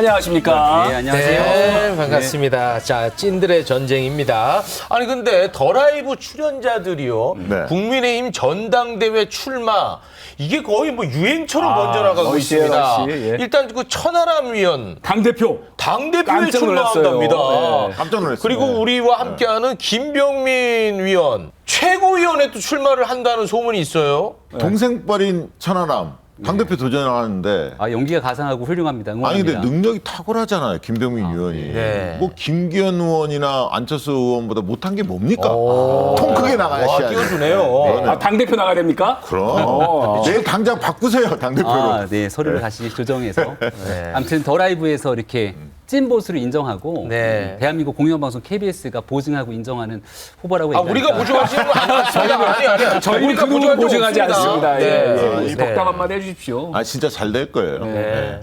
안녕하십니까? 네, 안녕하세요. 네, 반갑습니다. 자, 찐들의 전쟁입니다. 아니 근데 더 라이브 출연자들이요. 네. 국민의힘 전당대회 출마 이게 거의 뭐 유행처럼 번져 나가고 멋있어요, 있습니다. 역시, 예. 일단 그 천하람 위원 당대표. 당 대표에 깜짝 놀랐어요. 출마한답니다. 네. 깜짝 놀랐어요. 그리고 네. 우리와 함께하는 김병민 위원 최고위원에 또 출마를 한다는 소문이 있어요. 동생뻘인 천하람 당 대표 도전하는데 아, 연기가 가상하고 훌륭합니다. 아니 응원합니다. 근데 능력이 탁월하잖아요 김병민 의원이 네. 뭐 김기현 의원이나 안철수 의원보다 못한 게 뭡니까 오. 통 크게 와, 나가야지 띄워주네요. 아, 당대표 나가야 됩니까? 그럼 어. 내일 당장 바꾸세요 당 대표로 아, 네, 서류를 다시 조정해서. 아무튼 더 라이브에서 이렇게 찐 보수를 인정하고 네. 대한민국 공영방송 KBS가 보증하고 인정하는 후보라고 아, 우리가 보증하지는 않았습니다. 아니, 아니. 저희는 그 누구 보증하지. 않습니다. 네. 예, 예. 이 네. 덕담 한마디 해주십시오. 아 진짜 잘 될 거예요 네.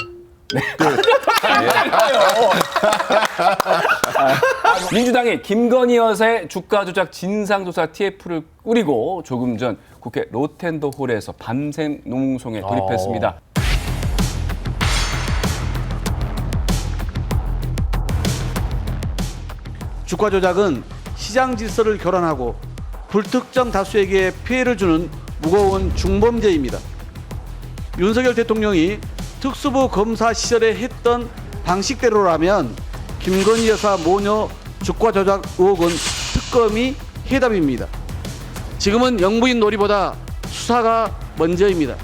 민주당이 김건희 여사의 주가 조작 진상조사 TF를 꾸리고 조금 전 국회 로텐더 홀에서 밤샘 농송에 돌입했습니다. 주가 조작은 시장 질서를 교란하고 불특정 다수에게 피해를 주는 무거운 중범죄입니다. 윤석열 대통령이 특수부 검사 시절에 했던 방식대로라면 김건희 여사 모녀 주가 조작 의혹은 특검이 해답입니다. 지금은 영부인 놀이보다 수사가 먼저입니다.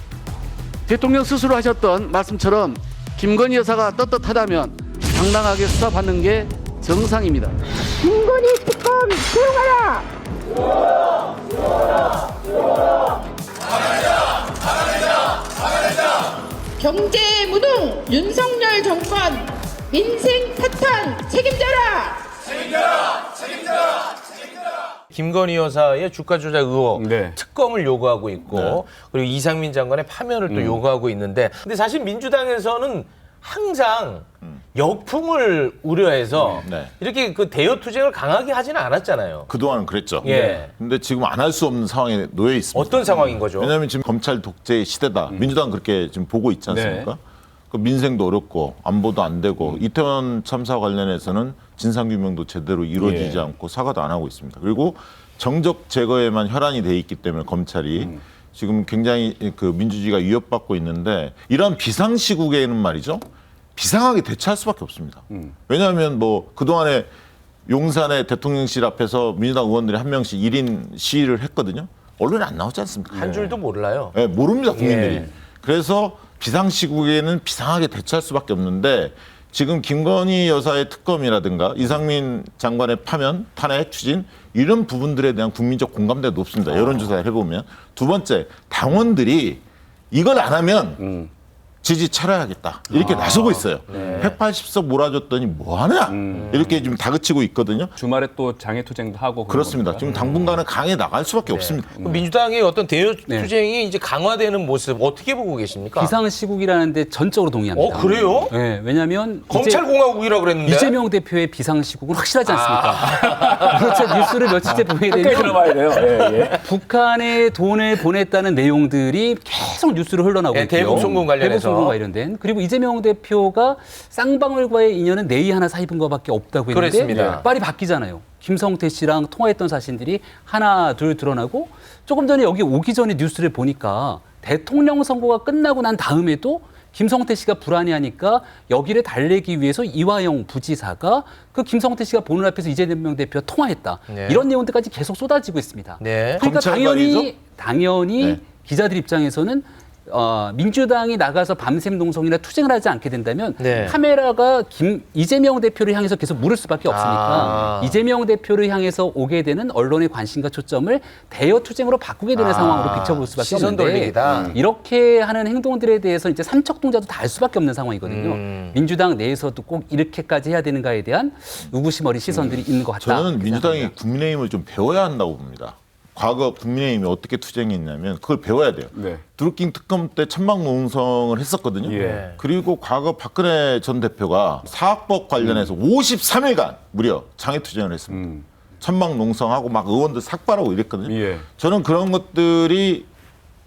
대통령 스스로 하셨던 말씀처럼 김건희 여사가 떳떳하다면 당당하게 수사받는 게 정상입니다. 김건희 특검 조용하라! 경제 무능 윤석열 정권 민생 파탄 책임져라! 김건희 여사의 주가 조작 의혹 네. 특검을 요구하고 있고 그리고 이상민 장관의 파면을 또 요구하고 있는데 근데 사실 민주당에서는 항상 역풍을 우려해서 네. 이렇게 그 대여 투쟁을 강하게 하지는 않았잖아요. 그동안은 그랬죠 예. 근데 지금 안 할 수 없는 상황에 놓여 있습니다 어떤 상황인 거죠? 왜냐하면 지금 검찰 독재 시대다. 민주당 그렇게 지금 보고 있지 않습니까? 네. 그 민생도 어렵고 안보도 안 되고 이태원 참사 관련해서는 진상 규명도 제대로 이루어지지 예. 않고 사과도 안 하고 있습니다. 그리고 정적 제거에만 혈안이 돼 있기 때문에 검찰이 지금 굉장히 그 민주주의가 위협받고 있는데 이런 비상시국에는 말이죠. 비상하게 대처할 수밖에 없습니다. 왜냐하면 뭐 그동안에 용산의 대통령실 앞에서 민주당 의원들이 한 명씩 1인 시위를 했거든요. 언론에 안 나오지 않습니까? 한 줄도 몰라요. 예, 모릅니다 국민들이. 예. 그래서 비상시국에는 비상하게 대처할 수밖에 없는데 지금 김건희 여사의 특검이라든가 이상민 장관의 파면, 탄핵 추진 이런 부분들에 대한 국민적 공감대가 높습니다. 여론조사를 해보면 두 번째 당원들이 이걸 안 하면 지지 차려야겠다 이렇게 나서고 있어요. 180석 몰아줬더니 뭐 하냐 이렇게 지금 다그치고 있거든요. 주말에 또 장애 투쟁도 하고 그런 그렇습니다. 겁니까? 지금 당분간은 강에 나갈 수밖에 없습니다. 그 민주당의 어떤 대여 네. 투쟁이 이제 강화되는 모습 어떻게 보고 계십니까? 비상시국이라는데 전적으로 동의합니다. 어 그래요? 네, 왜냐하면 검찰 공화국이라 그랬는데. 이재명 대표의 비상시국은 확실하지 않습니까? 그렇죠. 뉴스를 며칠째 보게 되면 들어봐야 돼요. 예, 예. 북한에 돈을 보냈다는 내용들이 계속 뉴스로 흘러나오고 예, 있고요. 대북 송금 관련해서. 대북 송금 관련된. 그리고 이재명 대표가 쌍방울과의 인연은 내의 하나 사입은 것밖에 없다고 했는데 그렇습니다. 빨리 바뀌잖아요. 김성태 씨랑 통화했던 사실들이 하나 둘 드러나고 조금 전에 여기 오기 전에 뉴스를 보니까 대통령 선거가 끝나고 난 다음에도 김성태 씨가 불안해하니까 여기를 달래기 위해서 이화영 부지사가 그 김성태 씨가 보는 앞에서 이재명 대표와 통화했다. 네. 이런 내용들까지 계속 쏟아지고 있습니다. 네. 그러니까 당연히? 당연히 네. 기자들 입장에서는 어, 민주당이 나가서 밤샘 농성이나 투쟁을 하지 않게 된다면 네. 카메라가 김, 이재명 대표를 향해서 계속 물을 수밖에 아. 없으니까 이재명 대표를 향해서 오게 되는 언론의 관심과 초점을 대여 투쟁으로 바꾸게 되는 아. 상황으로 비춰볼 수밖에 시선 없는데 돌리기다. 이렇게 하는 행동들에 대해서 이제 삼척동자도 다 알 수밖에 없는 상황이거든요. 음. 민주당 내에서도 꼭 이렇게까지 해야 되는가에 대한 의구심 어린 시선들이 있는 것 같다. 저는 민주당이 생각합니다. 국민의힘을 좀 배워야 한다고 봅니다. 과거 국민의힘이 어떻게 투쟁했냐면 그걸 배워야 돼요. 네. 드루킹 특검 때 천막 농성을 했었거든요. 예. 그리고 과거 박근혜 전 대표가 사학법 관련해서 53일간 무려 장애 투쟁을 했습니다. 천막 농성하고 막 의원들 삭발하고 이랬거든요. 예. 저는 그런 것들이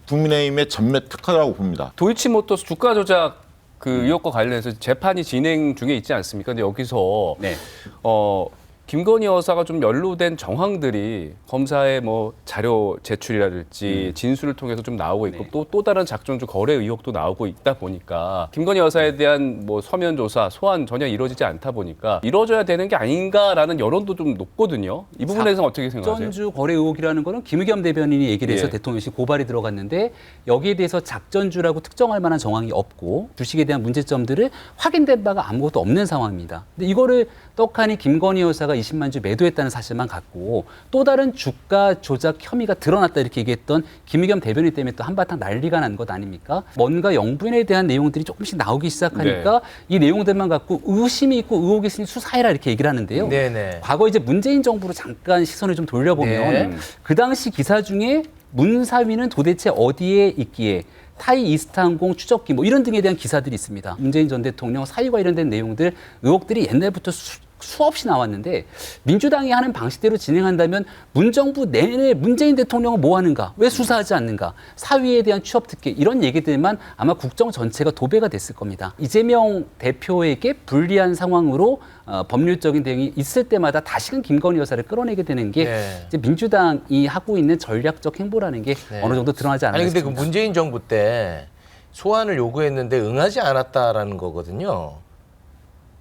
국민의힘의 전매 특허라고 봅니다. 도이치모터스 주가 조작 그 의혹과 관련해서 재판이 진행 중에 있지 않습니까? 근데 여기서 네. 어 김건희 여사가 좀 연루된 정황들이 검사의 뭐 자료 제출이라든지 진술을 통해서 좀 나오고 있고 네. 또또 다른 작전주 거래 의혹도 나오고 있다 보니까 김건희 여사에 대한 뭐 서면 조사 소환 전혀 이루어지지 않다 보니까 이루어져야 되는 게 아닌가라는 여론도 좀 높거든요. 이 부분에 대해서 는 어떻게 생각하세요? 작전주 거래 의혹이라는 거는 김의겸 대변인이 얘기를 해서 예. 대통령실 고발이 들어갔는데 여기에 대해서 작전주라고 특정할 만한 정황이 없고 주식에 대한 문제점들을 확인된 바가 아무것도 없는 상황입니다. 근데 이거를 떡하니 김건희 여사가 20만 주 매도했다는 사실만 갖고 또 다른 주가 조작 혐의가 드러났다 이렇게 얘기했던 김의겸 대변인 때문에 또 한바탕 난리가 난 것 아닙니까? 뭔가 영분에 대한 내용들이 조금씩 나오기 시작하니까 네. 이 내용들만 갖고 의심이 있고 의혹이 있으니 수사해라 이렇게 얘기를 하는데요. 네네. 과거 이제 문재인 정부로 잠깐 시선을 좀 돌려보면 네. 그 당시 기사 중에 문사위는 도대체 어디에 있기에 타이 이스타항공 추적기 뭐 이런 등에 대한 기사들이 있습니다. 문재인 전 대통령 사위 관련된 내용들 의혹들이 옛날부터 수, 수없이 나왔는데 민주당이 하는 방식대로 진행한다면 문정부 내내 문재인 대통령은 뭐 하는가 왜 수사하지 않는가 사위에 대한 취업 특혜 이런 얘기들만 아마 국정 전체가 도배가 됐을 겁니다. 이재명 대표에게 불리한 상황으로 어, 법률적인 대응이 있을 때마다 다시금 김건희 여사를 끌어내게 되는 게 네. 이제 민주당이 하고 있는 전략적 행보라는 게 네. 어느 정도 드러나지 않나 아니 근데 그 싶습니다. 문재인 정부 때 소환을 요구했는데 응하지 않았다라는 거거든요.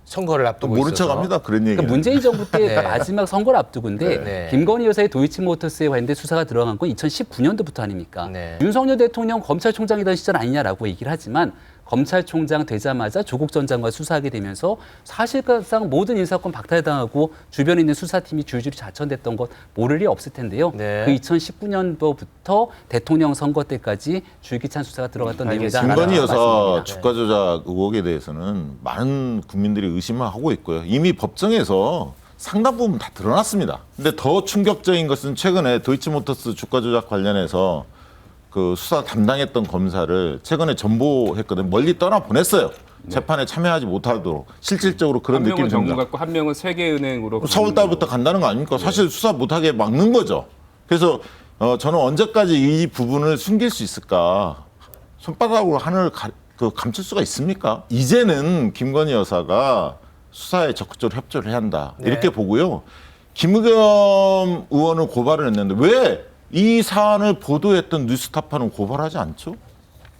선거를 앞두고 모른 있어서. 척합니다. 그런 얘기. 그러니까 문재인 정부 때 네. 마지막 선거를 앞두고인데 네. 김건희 여사의 도이치모터스에 관련된 수사가 들어간 건 2019년도부터 아닙니까? 네. 윤석열 대통령 검찰총장이던 시절 아니냐라고 얘기를 하지만 검찰총장 되자마자 조국 전 장관 수사하게 되면서 사실상 모든 인사권 박탈당하고 주변에 있는 수사팀이 줄줄이 자천됐던 것 모를 리 없을 텐데요. 네. 그 2019년도부터 대통령 선거 때까지 줄기찬 수사가 들어갔던 내용이다. 김건희 여사 말씀드립니다. 주가 조작 의혹에 대해서는 많은 국민들이 의심을 하고 있고요. 이미 법정에서 상당 부분 다 드러났습니다. 근데 더 충격적인 것은 최근에 도이치모터스 주가 조작 관련해서 그 수사 담당했던 검사를 최근에 전보했거든요. 멀리 떠나 보냈어요. 재판에 참여하지 못하도록 실질적으로 그런 한 느낌이 명은 전문 듭니다. 같고 한 명은 세계은행으로 서울 달부터 간다는 거 아닙니까? 사실 수사 못하게 막는 거죠. 그래서 어, 저는 언제까지 이 부분을 숨길 수 있을까? 손바닥으로 하늘을 가, 그 감출 수가 있습니까? 이제는 김건희 여사가 수사에 적극적으로 협조를 해야 한다. 네. 이렇게 보고요. 김의겸 의원을 고발을 했는데 왜 이 사안을 보도했던 뉴스타파는 고발하지 않죠?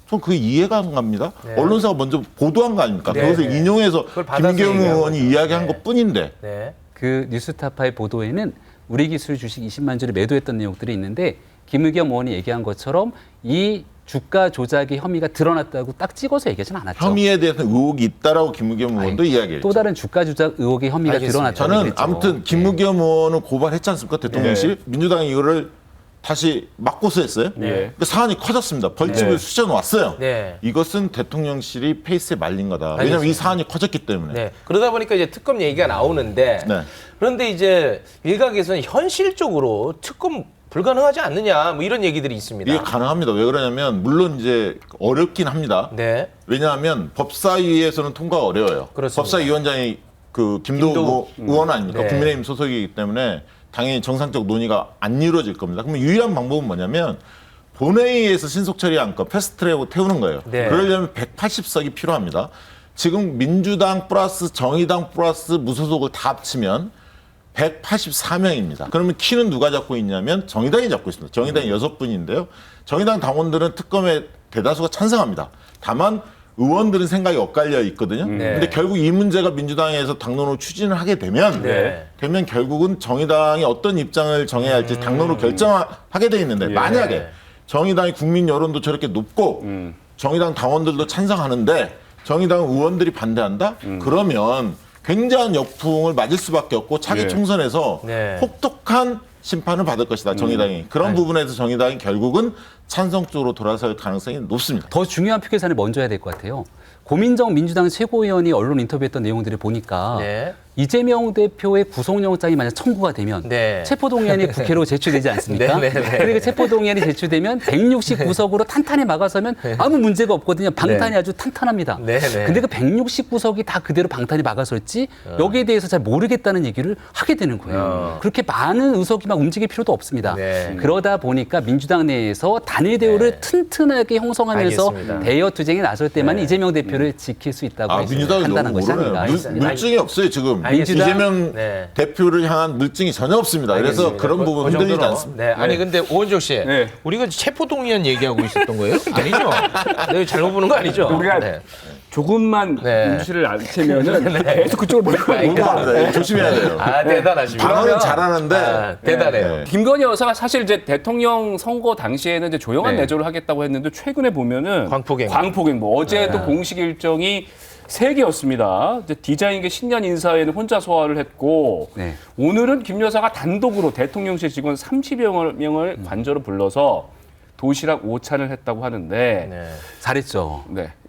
전 그게 이해가 안 갑니다. 네. 언론사가 먼저 보도한 거 아닙니까? 네, 그것을 네. 인용해서 얘기한 의원이. 이야기한 네. 것 뿐인데 네. 그 뉴스타파의 보도에는 우리 기술 주식 20만 주를 매도했던 내용들이 있는데 김의겸 의원이 얘기한 것처럼 이 주가 조작의 혐의가 드러났다고 딱 찍어서 얘기하지는 않았죠. 혐의에 대해서 의혹이 있다라고 김의겸 의원도 이야기했죠. 또 다른 주가 조작 의혹의 혐의가 알겠습니다. 드러났다고 저는. 아무튼 김의겸 의원을 고발했지 않습니까 대통령실 민주당이 이거를 다시 맞고서 했어요. 네. 그 사안이 커졌습니다. 벌집을 네. 수쳐 놓았어요. 네. 이것은 대통령실이 페이스에 말린 거다. 왜냐하면 이 알겠습니다. 사안이 커졌기 때문에. 네. 그러다 보니까 이제 특검 얘기가 나오는데 네. 그런데 이제 일각에서는 현실적으로 특검 불가능하지 않느냐 뭐 이런 얘기들이 있습니다. 이게 가능합니다. 왜 그러냐면 물론 이제 어렵긴 합니다. 네. 왜냐하면 법사위에서는 통과가 어려워요. 그렇습니다. 법사위원장이 그 김도우, 김도우. 의원 아닙니까? 네. 국민의힘 소속이기 때문에 당연히 정상적 논의가 안 이루어질 겁니다. 그러면 유일한 방법은 뭐냐면 본회의에서 신속 처리 안건 패스트트랙으로 태우는 거예요. 네. 그러려면 180석이 필요합니다. 지금 민주당 플러스 정의당 플러스 무소속을 다 합치면 184명입니다. 그러면 키는 누가 잡고 있냐면 정의당이 잡고 있습니다. 정의당이 여섯 분인데요. 정의당 당원들은 특검에 대다수가 찬성합니다. 다만 의원들은 생각이 엇갈려 있거든요. 네. 근데 결국 이 문제가 민주당에서 당론으로 추진을 하게 되면 네. 되면 결국은 정의당이 어떤 입장을 정해야 할지 음. 당론으로 결정하게 돼 있는데 예. 만약에 정의당의 국민 여론도 저렇게 높고 음. 정의당 당원들도 찬성하는데 정의당 의원들이 반대한다? 음. 그러면 굉장한 역풍을 맞을 수밖에 없고 차기 예. 총선에서 네. 혹독한 심판을 받을 것이다 정의당이 그런 아니. 부분에서 정의당이 결국은 찬성 쪽으로 돌아설 가능성이 높습니다. 더 중요한 표계산을 먼저 해야 될 것 같아요. 고민정 민주당 최고위원이 언론 인터뷰했던 내용들을 보니까 네. 이재명 대표의 구속영장이 만약 청구가 되면 네. 체포동의안이 국회로 제출되지 않습니까? 네, 네, 네. 그리고 체포동의안이 제출되면 169석으로 탄탄히 막아서면 아무 문제가 없거든요. 방탄이 아주 탄탄합니다. 네, 네. 근데 그 169석이 다 그대로 방탄이 막아설지 여기에 대해서 잘 모르겠다는 얘기를 하게 되는 거예요. 어. 그렇게 많은 의석이 막 움직일 필요도 없습니다. 네. 그러다 보니까 민주당 내에서 단일 대우를 네. 튼튼하게 형성하면서 알겠습니다. 대여 투쟁에 나설 때만 네. 이재명 대표를 지킬 수 있다고 아, 민주당이 판단한 너무 것이 모르네요. 아닌가. 물, 물증이 없어요 지금. 알겠습니다. 이재명 네. 대표를 향한 물증이 전혀 없습니다. 그래서 알겠습니다. 그런 그- 부분 그 흔들리지 정도로. 않습니다. 네. 아니 근데 오원정 씨, 네. 우리가 체포 동의안 얘기하고 있었던 거예요? 아니죠? 내가 잘못 보는 거 아니죠? 우리가 네. 조금만 네. 눈치를 안 채면은 계속 그쪽으로 몰고 가요. 무방합니다. 네, 조심해야 돼요. 아 대단하십니다. 방어는 잘하는데 아, 대단해요. 네. 김건희 여사가 사실 이제 대통령 선거 당시에는 이제 조용한 네. 내조를 하겠다고 했는데 최근에 보면은 광폭행보. 광폭행보. 어제도 공식 일정이 세 개였습니다. 이제 디자인계 신년 인사회는 혼자 소화를 했고 네. 오늘은 김 여사가 단독으로 대통령실 직원 30여 명을 관저로 불러서 도시락 오찬을 했다고 하는데 네. 잘했죠. 네.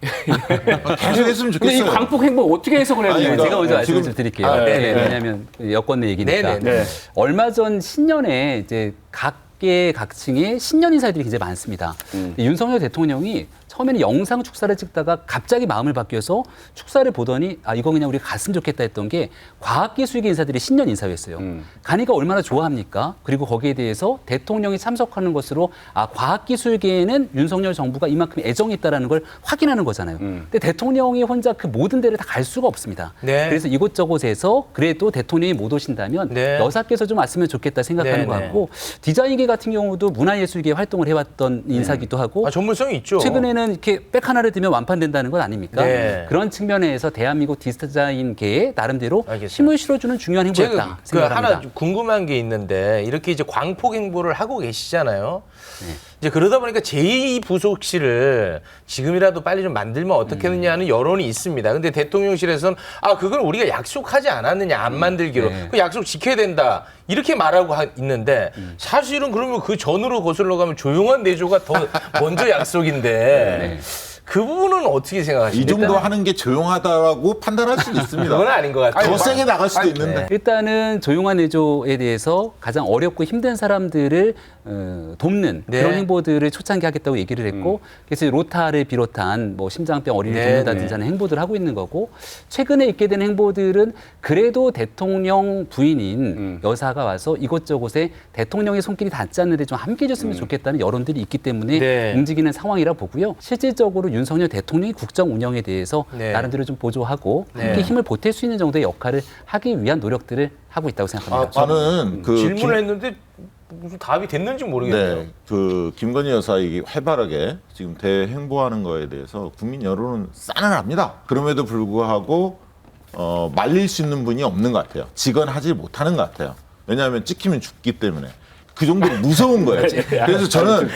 계속 했으면 근데 이 좋겠어요. 광폭 행보 어떻게 해석을 해야 아니, 되는 그러니까 제가 먼저 네, 말씀을 지금- 좀 드릴게요. 아, 네, 네, 네. 왜냐하면 여권 내 얘기니까. 네, 네, 네. 얼마 전 신년에 이제 각계 각층의 신년 인사들이 굉장히 많습니다. 음. 윤석열 대통령이 처음에는 영상 축사를 찍다가 갑자기 마음을 바뀌어서 축사를 보더니 아 이거 그냥 우리가 갔으면 좋겠다 했던 게 과학기술계 인사들이 신년 인사였어요. 음. 가니까 얼마나 좋아합니까? 그리고 거기에 대해서 대통령이 참석하는 것으로 아 과학기술계에는 윤석열 정부가 이만큼 애정이 있다라는 걸 확인하는 거잖아요. 음. 근데 대통령이 혼자 그 모든 데를 다 갈 수가 없습니다. 네. 그래서 이곳저곳에서 그래도 대통령이 못 오신다면 네. 여사께서 좀 왔으면 좋겠다 생각하는 네, 것 네. 같고 디자인계 같은 경우도 문화예술계 활동을 해왔던 인사기도 하고 아 전문성이 있죠. 최근에는 이렇게 백 하나를 들면 완판된다는 건 아닙니까? 네. 그런 측면에서 대한민국 디자인계에 나름대로 알겠습니다. 힘을 실어주는 중요한 행보였다 제가 그 생각합니다. 하나 좀 궁금한 게 있는데 이렇게 이제 광폭 행보를 하고 계시잖아요. 네. 이제 그러다 보니까 제2 부속실을 지금이라도 빨리 좀 만들면 어떻겠느냐 하는 여론이 있습니다. 근데 대통령실에서는 아 그걸 우리가 약속하지 않았느냐 안 만들기로 네. 그 약속 지켜야 된다 이렇게 말하고 하- 있는데 음. 사실은 그러면 그 전으로 거슬러 가면 조용한 내조가 더 먼저 약속인데 그 부분은 어떻게 이 생각하십니까? 정도 하는 게 조용하다라고 판단할 수도 있습니다. 그건 아닌 것 같아요. 더 세게 나갈 수도 있는데. 일단은 조용한 내조에 대해서 가장 어렵고 힘든 사람들을 어, 돕는 네. 그런 행보들을 초창기 하겠다고 얘기를 했고 그래서 로타를 비롯한 뭐 심장병 어린이 네, 돕는다든지 하는 행보들을 하고 있는 거고 최근에 있게 된 행보들은 그래도 대통령 부인인 음. 여사가 와서 이곳저곳에 대통령의 손길이 닿지 않는데 좀 함께 해줬으면 좋겠다는 여론들이 있기 때문에 네. 움직이는 상황이라 보고요. 실질적으로 윤석열 대통령이 국정 운영에 대해서 네. 나름대로 좀 보조하고 네. 함께 힘을 보탤 수 있는 정도의 역할을 하기 위한 노력들을 하고 있다고 생각합니다. 아, 저는 그 질문을 김- 했는데 무슨 답이 됐는지 모르겠네요. 네, 그 김건희 여사 이 활발하게 지금 대행보하는 거에 대해서 국민 여론은 싸늘합니다. 그럼에도 불구하고 어, 말릴 수 있는 분이 없는 것 같아요. 직언하지 못하는 것 같아요. 왜냐하면 찍히면 죽기 때문에. 그 정도로 무서운 거예요. 그래서 저는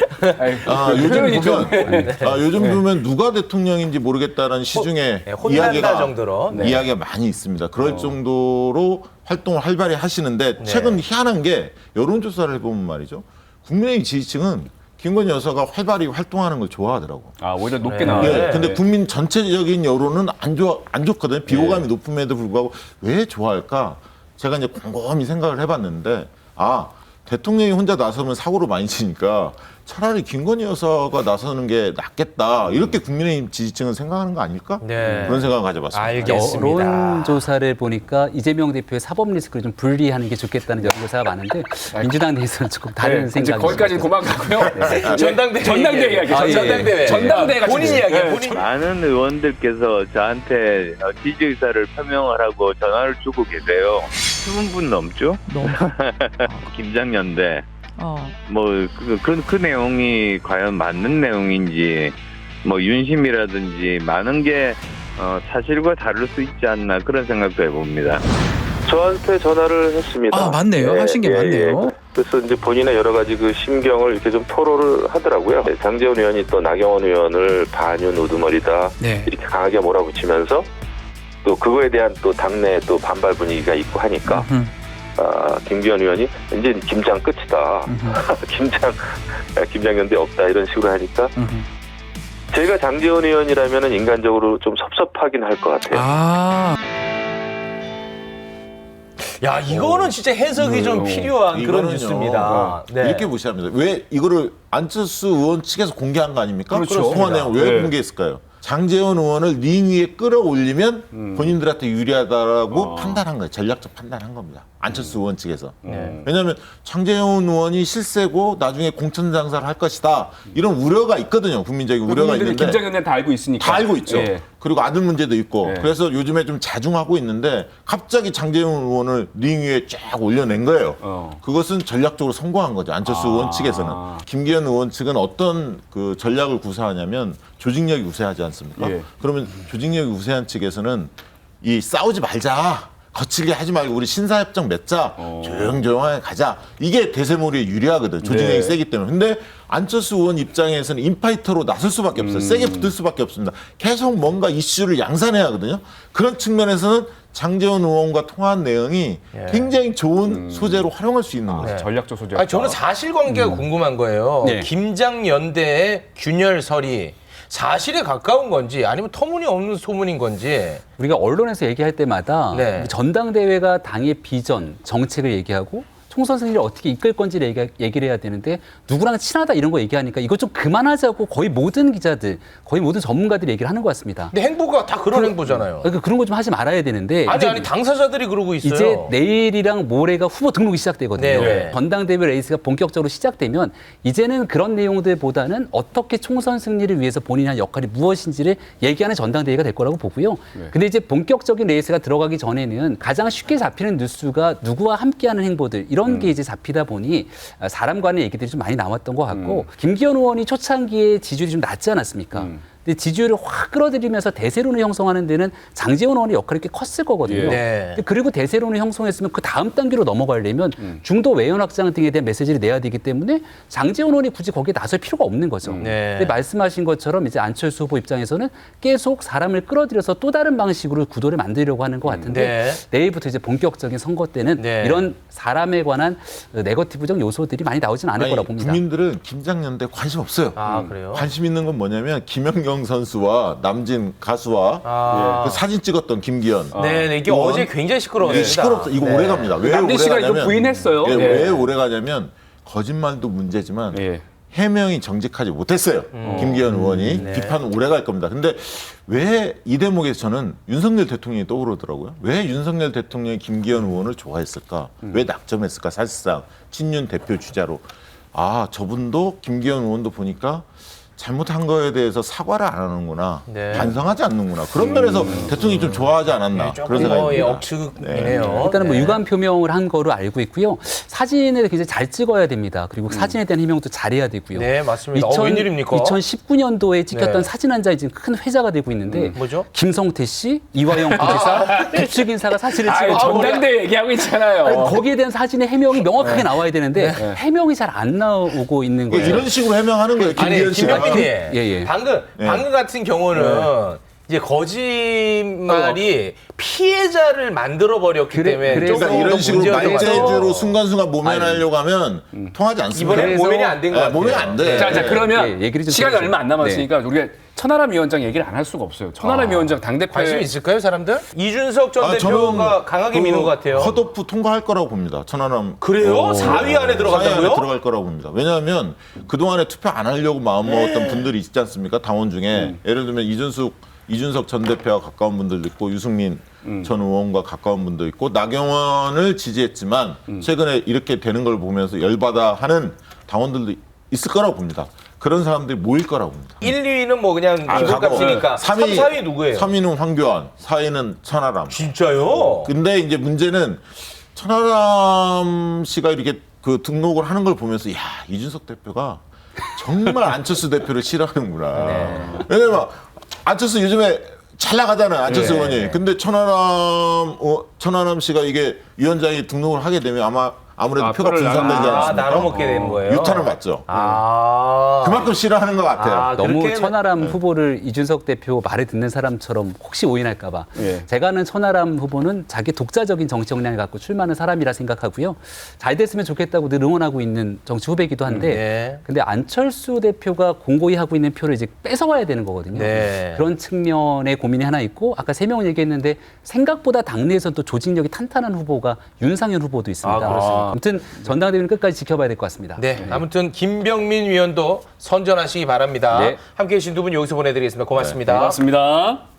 아, 요즘 보면 아, 요즘 보면 누가 대통령인지 모르겠다라는 시중에 네, 혼난다 이야기가 정도로. 네. 이야기가 많이 있습니다. 그럴 정도로 활동을 활발히 하시는데 네. 최근 희한한 게 여론조사를 해보면 말이죠. 국민의힘 지지층은 김건희 여사가 활발히 활동하는 걸 좋아하더라고. 아 오히려 높게 네. 나와요. 예, 근데 국민 전체적인 여론은 안 좋아 안 좋거든요. 비호감이 높음에도 불구하고 왜 좋아할까? 제가 이제 곰곰이 생각을 해봤는데 아 대통령이 혼자 나서면 사고로 많이 치니까 차라리 김건희 여사가 나서는 게 낫겠다 이렇게 국민의힘 지지층은 생각하는 거 아닐까? 네. 그런 생각을 가져봤습니다. 알겠습니다. 여론 조사를 보니까 이재명 대표의 사법 리스크를 좀 분리하는 게 좋겠다는 여론조사가 많은데 민주당 내에서는 조금 다른 네, 이제 생각이 거기까지 도망 가고요. 전당대회 전당대회 이야기. 아, 예. 전당대회. 전당대회가 본인 지금- 이야기. 네, 본인. 많은 의원들께서 저한테 어, 지지 의사를 표명을 하고 전화를 주고 계세요. 20분 넘죠? 김장년대. 어. 뭐, 그, 그, 그 내용이 과연 맞는 내용인지, 뭐, 윤심이라든지 많은 게, 어, 사실과 다를 수 있지 않나 그런 생각도 해봅니다. 저한테 전화를 했습니다. 아, 맞네요. 하신 게 맞네요. 그래서 이제 본인의 여러 가지 그 심경을 이렇게 좀 토로를 하더라고요. 네, 장재원 의원이 또 나경원 의원을 반윤 우두머리다 네. 이렇게 강하게 몰아붙이면서 또 그거에 대한 또 당내 또 반발 분위기가 있고 하니까 음. 아, 김기현 의원이 이제 김장 끝이다. 김장 김장연대 없다 이런 식으로 하니까 음. 제가 장재원 의원이라면 인간적으로 좀 섭섭하긴 할 것 같아요. 아, 야 이거는 진짜 해석이 좀 필요한 그런 이거는요, 뉴스입니다. 어, 네. 이렇게 보셔야 합니다. 왜 이거를 안철수 의원 측에서 공개한 거 아닙니까? 그렇죠. 통화 내용 왜 네. 공개했을까요? 장재원 의원을 링 위에 끌어올리면 음. 본인들한테 유리하다라고 어. 판단한 거예요. 전략적 판단한 겁니다. 안철수 의원 측에서. 네. 왜냐하면 장재원 의원이 실세고 나중에 공천 장사를 할 것이다. 이런 우려가 있거든요. 국민적인 우려가 있는데 의원 다 알고 있으니까. 다 알고 있죠. 예. 그리고 아들 문제도 있고 예. 그래서 요즘에 좀 자중하고 있는데 갑자기 장재훈 의원을 링 위에 쫙 올려낸 거예요. 어. 그것은 전략적으로 성공한 거죠. 안철수 아. 의원 측에서는 김기현 의원 측은 어떤 그 전략을 구사하냐면 조직력이 우세하지 않습니까? 예. 그러면 조직력이 우세한 측에서는 이 싸우지 말자. 거칠게 하지 말고 우리 신사협정 맺자 어. 조용조용하게 가자 이게 대세몰이에 유리하거든 조직력이 네. 세기 때문에 근데 안철수 의원 입장에서는 인파이터로 나설 수밖에 없어요 세게 붙을 수밖에 없습니다 계속 뭔가 이슈를 양산해야 하거든요 그런 측면에서는 장재원 의원과 통화한 내용이 굉장히 좋은 소재로 활용할 수 있는 거죠 전략적 소재. 아니, 저는 사실관계가 궁금한 거예요. 네. 김장연대의 균열설이 사실에 가까운 건지 아니면 터무니없는 소문인 건지. 우리가 언론에서 얘기할 때마다 네. 전당대회가 당의 비전, 정책을 얘기하고 총선 승리를 어떻게 이끌 건지를 얘기, 얘기를 해야 되는데 누구랑 친하다 이런 거 얘기하니까 이거 좀 그만하자고 거의 모든 기자들, 거의 모든 전문가들이 얘기를 하는 것 같습니다. 근데 행보가 다 그런 행보잖아요. 그러니까 그런 거 좀 하지 말아야 되는데 아니 아니 당사자들이 그러고 있어요. 이제 내일이랑 모레가 후보 등록이 시작되거든요. 네네. 전당대회 레이스가 본격적으로 시작되면 이제는 그런 내용들보다는 어떻게 총선 승리를 위해서 본인이 한 역할이 무엇인지를 얘기하는 전당대회가 될 거라고 보고요. 근데 이제 본격적인 레이스가 들어가기 전에는 가장 쉽게 잡히는 뉴스가 누구와 함께하는 행보들 이런 게 이제 잡히다 보니 아, 사람 간의 얘기들이 좀 많이 나왔던 것 같고 김기현 의원이 초창기에 지지율이 좀 낮지 않았습니까? 근데 지지율을 확 끌어들이면서 대세론을 형성하는 데는 장재원 의원의 역할이 꽤 컸을 거거든요. 예. 네. 근데 그리고 대세론을 형성했으면 그 다음 단계로 넘어가려면 중도 외연 확장 등에 대한 메시지를 내야 되기 때문에 장재원 의원이 굳이 거기에 나설 필요가 없는 거죠. 네. 근데 말씀하신 것처럼 이제 안철수 후보 입장에서는 계속 사람을 끌어들여서 또 다른 방식으로 구도를 만들려고 하는 것 같은데 내일부터 이제 본격적인 선거 때는 네. 이런 사람에 관한 네거티브적 요소들이 많이 나오지는 않을 아니, 거라 봅니다. 국민들은 김장연대 관심 없어요 아 그래요? 관심 있는 건 뭐냐면 김연경 선수와 남진 가수와 아. 그 사진 찍었던 김기현 네, 네, 이게 의원. 어제 굉장히 시끄러웠습니다. 시끄럽다. 이거 네. 오래 갑니다. 왜 남진 오래 씨가 이거 가냐면 부인했어요. 예, 예. 왜 오래 가냐면 거짓말도 문제지만 예. 해명이 정직하지 못했어요. 음. 김기현 의원이 네. 비판은 오래 갈 겁니다. 근데 왜 이 대목에서 저는 윤석열 대통령이 떠오르더라고요. 왜 윤석열 대통령이 김기현 의원을 좋아했을까? 음. 왜 낙점했을까? 사실상 친윤 대표 주자로 아 저분도 김기현 의원도 보니까 잘못한 거에 대해서 사과를 안 하는구나, 네. 반성하지 않는구나. 그런 면에서 대통령이 좀 좋아하지 않았나 네, 그런 생각이 예, 듭니다. 억측이네요. 일단은 뭐 네. 유감 표명을 한 거로 알고 있고요. 사진을 굉장히 잘 찍어야 됩니다. 그리고 사진에 대한 해명도 잘해야 되고요. 네, 맞습니다. 어, 웬일입니까? 2019년도에 찍혔던 네. 사진 한 장이 지금 큰 회자가 되고 있는데 뭐죠? 김성태 씨, 이화영 부지사, 북측 인사가 사진을 아, 찍어 전당대 얘기하고 있잖아요. 아니, 거기에 대한 사진의 해명이 명확하게 나와야 되는데 해명이 잘 안 나오고 있는 거예요. 이런 식으로 해명하는 거예요. 김기현 씨가. 김병민님 예, 예. 방금 네. 방금 같은 경우는 이제 거짓말이 피해자를 만들어 버렸기 그래- 때문에 그래서 그러니까 이런 더 식으로 말재주로 많아요. 순간순간 모면하려고 하면 통하지 않습니다. 이번에 그래서- 모면이 안 된 것 네, 같아요. 모면이 안 돼. 자, 자 그러면 예, 얘기를 좀 시간이. 얼마 안 남았으니까 우리가 천하람 위원장 얘기를 안 할 수가 없어요. 천하람 위원장 당대표 관심 있을까요, 사람들? 이준석 전 아, 대표가 강하게 그 미는 것 같아요. 컷오프 통과할 거라고 봅니다. 천안함. 그래요? 4위 안에 4위 안에 들어간다고요? 들어갈 거라고 봅니다. 왜냐하면 그동안에 투표 안 하려고 마음먹었던 분들이 있지 않습니까? 당원 중에. 예를 들면 이준숙, 이준석 전 대표와 가까운 분들도 있고 유승민 전 의원과 가까운 분도 있고 나경원을 지지했지만 최근에 이렇게 되는 걸 보면서 열받아 하는 당원들도 있을 거라고 봅니다. 그런 사람들이 모일 거라고 봅니다. 1, 2위는 뭐 그냥 아, 기본값이니까 3, 4위 누구예요? 3위는 황교안, 4위는 천하람. 진짜요? 근데 이제 문제는 천하람 씨가 이렇게 그 등록을 하는 걸 보면서 야 이준석 대표가 정말 안철수 대표를 싫어하는구나. 네. 왜냐면 안철수 요즘에 잘 나가잖아요 안철수 네. 의원이. 근데 천하람 어, 천하람 씨가 이게 위원장이 등록을 하게 되면 아마 아무래도 아, 표가 표를 분산되지 아, 않습니까? 나눠 먹게 되는 거예요. 유탄을 맞죠. 아. 그만큼 싫어하는 것 같아요. 아, 너무 그렇게 천하람 후보를 이준석 대표 말에 듣는 사람처럼 혹시 오인할까봐 예. 제가 아는 천하람 후보는 자기 독자적인 정치 역량을 갖고 출마하는 사람이라 생각하고요. 잘 됐으면 좋겠다고 늘 응원하고 있는 정치 후배이기도 한데 네. 근데 안철수 대표가 공고히 하고 있는 표를 이제 뺏어와야 되는 거거든요. 네. 그런 측면의 고민이 하나 있고 아까 세 명을 얘기했는데 생각보다 당내에서는 또 조직력이 탄탄한 후보가 윤상현 후보도 있습니다. 아, 그렇습니까? 아무튼 전당대회는 끝까지 지켜봐야 될 것 같습니다. 네, 아무튼 김병민 위원도 선전하시기 바랍니다. 네. 함께 해 주신 두 분 여기서 보내드리겠습니다. 고맙습니다. 고맙습니다.